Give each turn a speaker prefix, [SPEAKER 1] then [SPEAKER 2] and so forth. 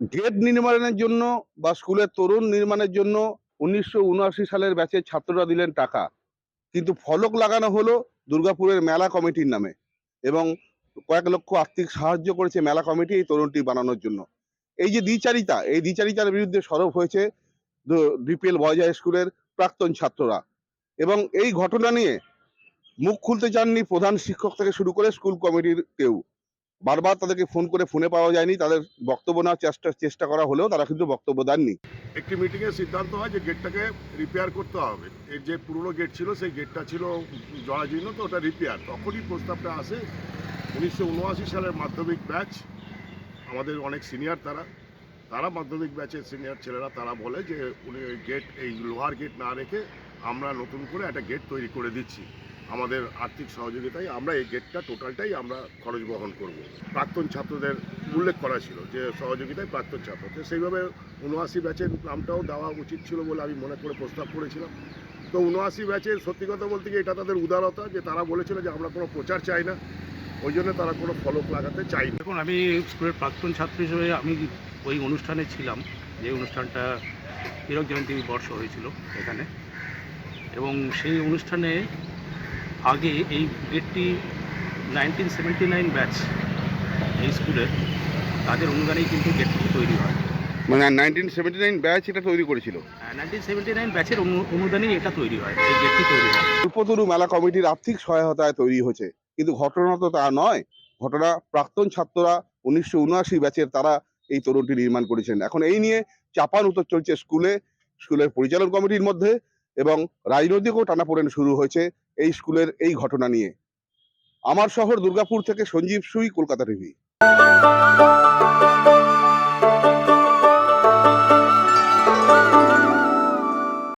[SPEAKER 1] Gate নির্মাণের জন্য বা স্কুলের তরুণ নির্মাণের জন্য উনিশশো উনআশি সালের ব্যাচের ছাত্ররা দিলেন টাকা। কিন্তু ফলক লাগানো হলো দুর্গাপুরের মেলা কমিটির নামে এবং কয়েক লক্ষ আর্থিক সাহায্য করেছে মেলা কমিটি এই তরুণটি বানানোর জন্য। এই যে দ্বিচারিতা, এই দ্বিচারিতার বিরুদ্ধে সরব হয়েছে ডিপিএল বয়েজ হাই স্কুলের প্রাক্তন ছাত্ররা এবং এই ঘটনা নিয়ে মুখ খুলতে চাননি প্রধান শিক্ষক থেকে শুরু করে স্কুল কমিটির কেউ। বারবার তাদেরকে ফোন করে ফোনে পাওয়া যায়নি, তাদের বক্তব্য নেওয়ার চেষ্টা চেষ্টা করা হলেও তারা কিন্তু বক্তব্য দেননি।
[SPEAKER 2] একটি মিটিংয়ে সিদ্ধান্ত হয় যে গেটটাকে রিপেয়ার করতে হবে। এর যে পুরনো গেট ছিল, সেই গেটটা ছিল জরাজীর্ণ, তো ওটা রিপেয়ার তখনই প্রস্তাবটা আসে। উনিশশো উনআশি সালের মাধ্যমিক ব্যাচ আমাদের অনেক সিনিয়র তারা। তারা মাধ্যমিক ব্যাচের সিনিয়র ছেলেরা, তারা বলে যে, উনি ওই গেট এই লোহার গেট না রেখে আমরা নতুন করে একটা গেট তৈরি করে দিচ্ছি। আমাদের আর্থিক সহযোগিতায় আমরা এই গেটটা টোটালটাই আমরা খরচ বহন করব। প্রাক্তন ছাত্রদের উল্লেখ করা ছিল যে সহযোগিতায় প্রাক্তন ছাত্র। তো সেইভাবে উনআশি ব্যাচের নামটাও দেওয়া উচিত ছিল বলে আমি মনে করে প্রস্তাব করেছিলাম। তো উনআশি ব্যাচের সত্যি কথা বলতে গিয়ে এটা তাদের উদারতা যে তারা বলেছিল যে আমরা কোনো প্রচার চাই না, ওই জন্য তারা কোনো ফলক লাগাতে চাই না।
[SPEAKER 3] দেখুন, আমি স্কুলের প্রাক্তন ছাত্র হিসেবে আমি ওই অনুষ্ঠানে ছিলাম, যে অনুষ্ঠানটা হীরক জয়ন্তী বর্ষ হয়েছিল এখানে। এবং সেই অনুষ্ঠানে আগে এই গেটটি নাইনটিন সেভেন্টি নাইন ব্যাচ এই স্কুলের তাদের অনুদানেই কিন্তু গেটটি তৈরি হয়।
[SPEAKER 1] মানে নাইনটিন সেভেন্টি নাইন ব্যাচ এটা তৈরি করেছিল?
[SPEAKER 3] নাইনটিন সেভেন্টি নাইন ব্যাচের অনু- অনুদানেই এটা তৈরি হয় এই গেটটি তৈরি হয়।
[SPEAKER 1] কল্পতরু মেলা কমিটির আর্থিক সহায়তায় তৈরি হয়েছে কিন্তু ঘটনা তো তা নয়। ঘটনা প্রাক্তন ছাত্ররা উনিশশো উনআশি ব্যাচের তারা এই তরুণটি নির্মাণ করেছেন। এখন এই নিয়ে চাপান উত্তর চলছে স্কুলে স্কুলের পরিচালন কমিটির মধ্যে এবং রাজনৈতিকও টানাপোড়েন শুরু হয়েছে। এই স্কুলের এই ঘটনা নিয়ে। আমার শহর দুর্গাপুর থেকে সঞ্জীব সুই কলকাতা টিভি।